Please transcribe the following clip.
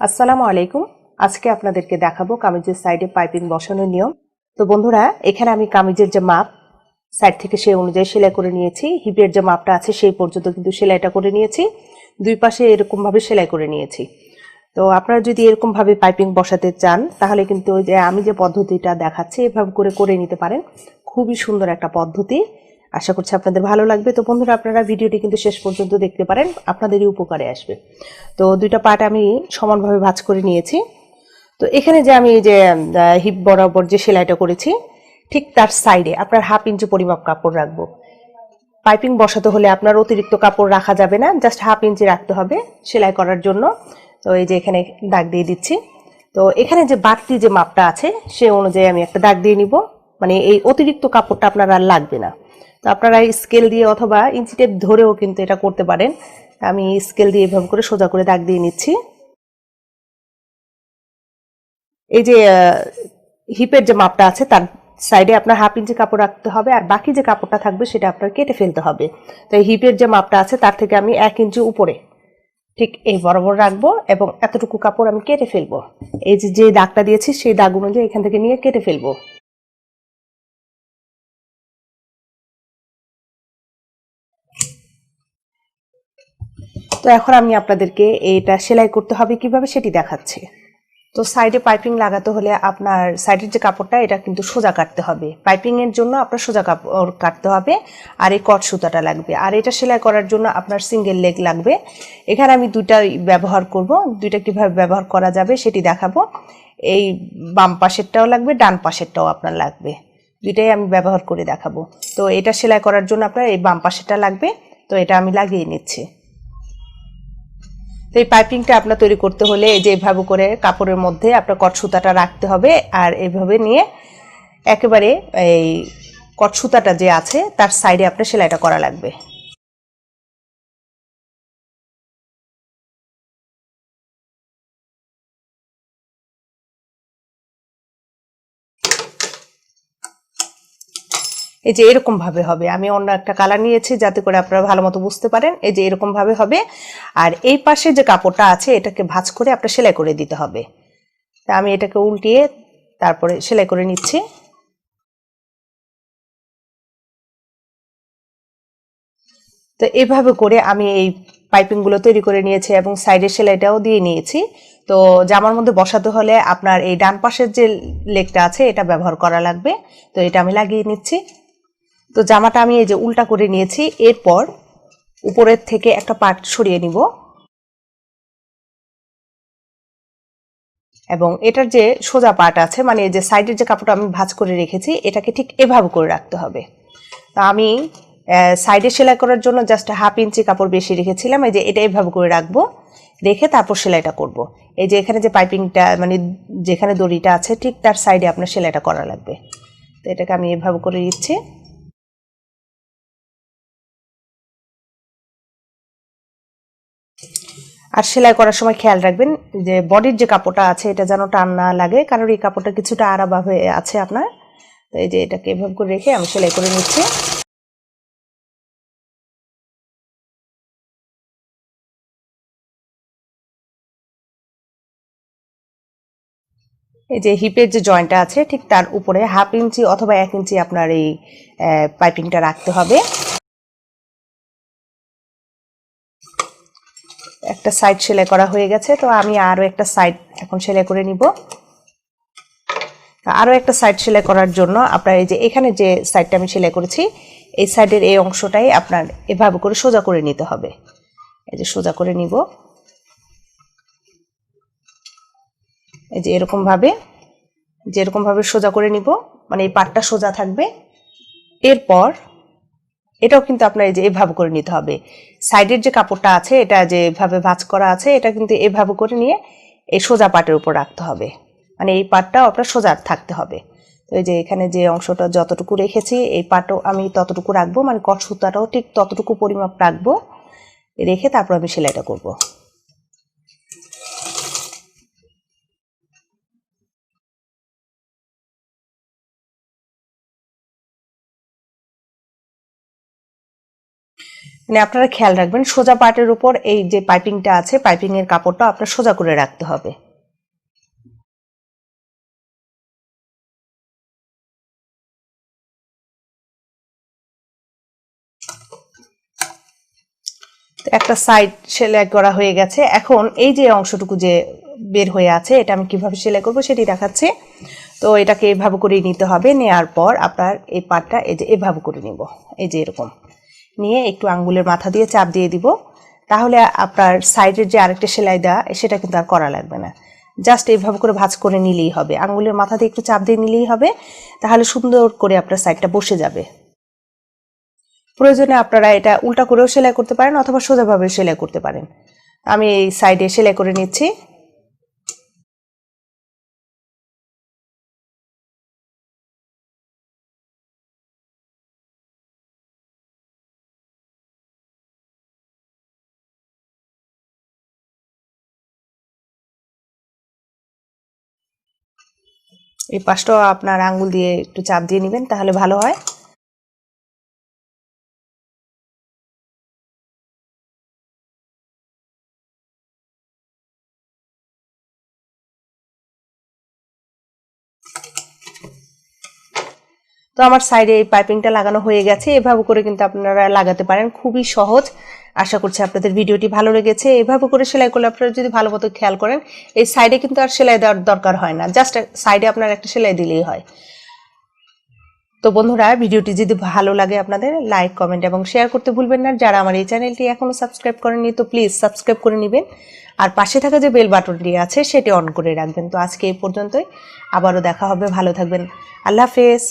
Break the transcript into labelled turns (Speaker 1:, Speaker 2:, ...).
Speaker 1: আসসালামু আলাইকুম। আজকে আপনাদেরকে দেখাবো কামিজের সাইডে পাইপিং বসানোর নিয়ম। তো বন্ধুরা, এখানে আমি কামিজের যে মাপ, সাইড থেকে সেই অনুযায়ী সেলাই করে নিয়েছি। হিপের যে মাপটা আছে সেই পর্যন্ত কিন্তু সেলাইটা করে নিয়েছি। দুই পাশে এরকমভাবে সেলাই করে নিয়েছি। তো আপনারা যদি এরকমভাবে পাইপিং বসাতে চান, তাহলে কিন্তু ওই যে আমি যে পদ্ধতিটা দেখাচ্ছি, এভাবে করে করে নিতে পারেন। খুবই সুন্দর একটা পদ্ধতি। আশা করছি আপনাদের ভালো লাগবে। তো বন্ধুরা, আপনারা ভিডিওটি কিন্তু শেষ পর্যন্ত দেখতে পারেন, আপনাদেরই উপকারে আসবে। তো দুইটা পার্ট আমি সমানভাবে ভাজ করে নিয়েছি। তো এখানে যে আমি যে হিপ বরাবর যে সেলাইটা করেছি, ঠিক তার সাইডে আপনার হাফ ইঞ্চি পরিমাপ কাপড় রাখব। পাইপিং বসাতে হলে আপনার অতিরিক্ত কাপড় রাখা যাবে না, জাস্ট হাফ ইঞ্চি রাখতে হবে সেলাই করার জন্য। তো এই যে এখানে দাগ দিয়ে দিচ্ছি। তো এখানে যে বাড়তি যে মাপটা আছে, সে অনুযায়ী আমি একটা দাগ দিয়ে নিব। মানে এই অতিরিক্ত কাপড়টা আপনার আর লাগবে না। তো আপনারা স্কেল দিয়ে অথবা ইঞ্চি টেপ ধরেও কিন্তু এটা করতে পারেন। আমি স্কেল দিয়ে এভাবে করে সোজা করে দাগ দিয়ে নিচ্ছি। এই যে হিপের যে মাপটা আছে, তার সাইডে আপনার হাফ ইঞ্চি কাপড় রাখতে হবে আর বাকি যে কাপড়টা থাকবে সেটা আপনার কেটে ফেলতে হবে। তো এই হিপের যে মাপটা আছে, তার থেকে আমি এক ইঞ্চি উপরে ঠিক এই বরাবর রাখব এবং এতটুকু কাপড় আমি কেটে ফেলব। এই যে যে দাগটা দিয়েছি, সেই দাগ অনুযায়ী এখান থেকে নিয়ে কেটে ফেলব। এখন আমি আপনাদেরকে এটা সেলাই করতে হবে, কীভাবে সেটি দেখাচ্ছি। তো সাইডে পাইপিং লাগাতে হলে আপনার সাইডের যে কাপড়টা, এটা কিন্তু সোজা কাটতে হবে। পাইপিং এর জন্য আপনার সোজা কাপড় কাটতে হবে, আর এই কট সুতাটা লাগবে। আর এটা সেলাই করার জন্য আপনার সিঙ্গেল লেগ লাগবে। এখানে আমি দুইটা ব্যবহার করব, দুইটা কীভাবে ব্যবহার করা যাবে সেটি দেখাবো। এই বাম পাশেরটাও লাগবে, ডান পাশেরটাও আপনার লাগবে। দুইটাই আমি ব্যবহার করে দেখাবো। তো এটা সেলাই করার জন্য আপনার এই বাম পাশেরটা লাগবে, তো এটা আমি লাগিয়ে নিচ্ছি। তো এই পাইপিংটা আপনার তৈরি করতে হলে এই যে এভাবে করে কাপড়ের মধ্যে আপনার কট সুতাটা রাখতে হবে আর এভাবে নিয়ে একেবারে এই কট সুতাটা যে আছে তার সাইডে আপনার সেলাইটা করা লাগবে। এই যে এরকম ভাবে হবে। আমি অন্য একটা কালার নিয়েছি যাতে করে আপনারা ভালো মতো বুঝতে পারেন এই যে এরকম ভাবে হবে। আর এই পাশে যে কাপড়টা আছে এটাকে ভাঁজ করে আপনার সেলাই করে দিতে হবে। তা আমি এটাকে উল্টিয়ে তারপরে সেলাই করে নিচ্ছি। তো এভাবে করে আমি এই পাইপিংগুলো তৈরি করে নিয়েছি এবং সাইডের সেলাইটাও দিয়ে নিয়েছি। তো জামার মধ্যে বসাতে হলে আপনার এই ডান পাশের যে লেগটা আছে এটা ব্যবহার করা লাগবে। তো এটা আমি লাগিয়ে নিচ্ছি। তো জামাটা আমি এই যে উল্টা করে নিয়েছি, এরপর উপরের থেকে একটা পার্ট সরিয়ে নিব। এবং এটার যে সোজা পার্ট আছে মানে যে সাইডের যে কাপড়টা আমি ভাজ করে রেখেছি, এটাকে ঠিক এভাবে করে রাখতে হবে। তা আমি সাইডে সেলাই করার জন্য জাস্ট হাফ ইঞ্চি কাপড় বেশি রেখেছিলাম, এই যে এটা এভাবে করে রাখব, রেখে তারপর সেলাইটা করব। এই যে এখানে যে পাইপিংটা মানে যেখানে দড়িটা আছে, ঠিক তার সাইডে আপনার সেলাইটা করা লাগবে। তো এটাকে আমি এভাবে করে দিচ্ছি আর সেলাই করার সময় খেয়াল রাখবেন যে বডির যে কাপড়টা আছে, এটা যেন টান না লাগে। কারণ এই কাপড়টা কিছুটা আরাভাবে আছে আপনার। তো এই যে এটাকে এভাবে করে রেখে আমি সেলাই করে নিচ্ছি। এই যে হিপের যে জয়েন্টটা আছে, ঠিক তার উপরে হাফ ইঞ্চি অথবা এক ইঞ্চি আপনার এই পাইপিংটা রাখতে হবে। একটা সাইড সেলাই করা হয়ে গেছে, তো আমি আরও একটা সাইড এখন সেলাই করে নিব। আরও একটা সাইড সেলাই করার জন্য আপনার এই যে এখানে যে সাইডটা আমি সেলাই করেছি, এই সাইডের এই অংশটাই আপনার এভাবে করে সোজা করে নিতে হবে। এই যে সোজা করে নিব। এই যে এরকম ভাবে, যেরকম সোজা করে নিব মানে এই পাটটা সোজা থাকবে। এরপর এটাও কিন্তু আপনার এই যে এভাবে করে নিতে হবে। সাইডের যে কাপড়টা আছে, এটা যে এভাবে ভাঁজ করা আছে, এটা কিন্তু এভাবে করে নিয়ে এই সোজা পাটের উপর রাখতে হবে। মানে এই পাটটাও আপনার সোজা থাকতে হবে। তো এই যে এখানে যে অংশটা যতটুকু রেখেছি, এই পাটও আমি ততটুকু রাখব মানে কট সুতাটাও ঠিক ততটুকু পরিমাপ রাখব, রেখে তারপর আমি সেলাইটা করব। মানে আপনারা খেয়াল রাখবেন, সোজা পার্টের উপর এই যে পাইপিংটা আছে পাইপিং এর কাপড়টা আপনার সোজা করে রাখতে হবে। একটা সাইড সেলাই করা হয়ে গেছে। এখন এই যে অংশটুকু যে বের হয়ে আছে, এটা আমি কীভাবে সেলাই করব সেটি দেখাচ্ছি। তো এটাকে এভাবে করে নিতে হবে নেওয়ার পর আপনার এই পাটটা এই যে এভাবে করে নিব, এই যে এরকম। নিয়ে একটু আঙ্গুলের মাথা দিয়ে চাপ দিয়ে দিব। তাহলে আপনার সাইডের যে আরেকটা সেলাই দেওয়া সেটা কিন্তু আর করা লাগবে না। জাস্ট এইভাবে করে ভাজ করে নিলেই হবে। আঙ্গুলের মাথা দিয়ে একটু চাপ দিয়ে নিলেই হবে। তাহলে সুন্দর করে আপনার সাইডটা বসে যাবে। প্রয়োজনে আপনারা এটা উল্টা করেও সেলাই করতে পারেন অথবা সোজাভাবে সেলাই করতে পারেন। আমি এই সাইডে সেলাই করে নিচ্ছি। এই পাশটাও আপনার আঙ্গুল দিয়ে একটু চাপ দিয়ে নেবেন তাহলে ভালো হয়। তো আমার সাইডে এই পাইপিংটা লাগানো হয়ে গেছে। এভাবে করে কিন্তু আপনারা লাগাতে পারেন। খুবই সহজ। আশা করছি আপনাদের ভিডিওটি ভালো লেগেছে। এভাবে করে সেলাই করলে আপনারা যদি ভালো মতো খেয়াল করেন, এই সাইডে কিন্তু আর সেলাই দেওয়ার দরকার হয় না। জাস্ট সাইডে আপনার একটা সেলাই দিলেই হয়। তো বন্ধুরা, ভিডিওটি যদি ভালো লাগে আপনাদের লাইক কমেন্ট এবং শেয়ার করতে ভুলবেন না। যারা আমার এই চ্যানেলটি এখনও সাবস্ক্রাইব করেননি, তো প্লিজ সাবস্ক্রাইব করে নেবেন। আর পাশে থাকা যে বেল বাটনটি আছে, সেটি অন করে রাখবেন। তো আজকে এই পর্যন্তই। আবারও দেখা হবে। ভালো থাকবেন। আল্লাহ হাফেজ।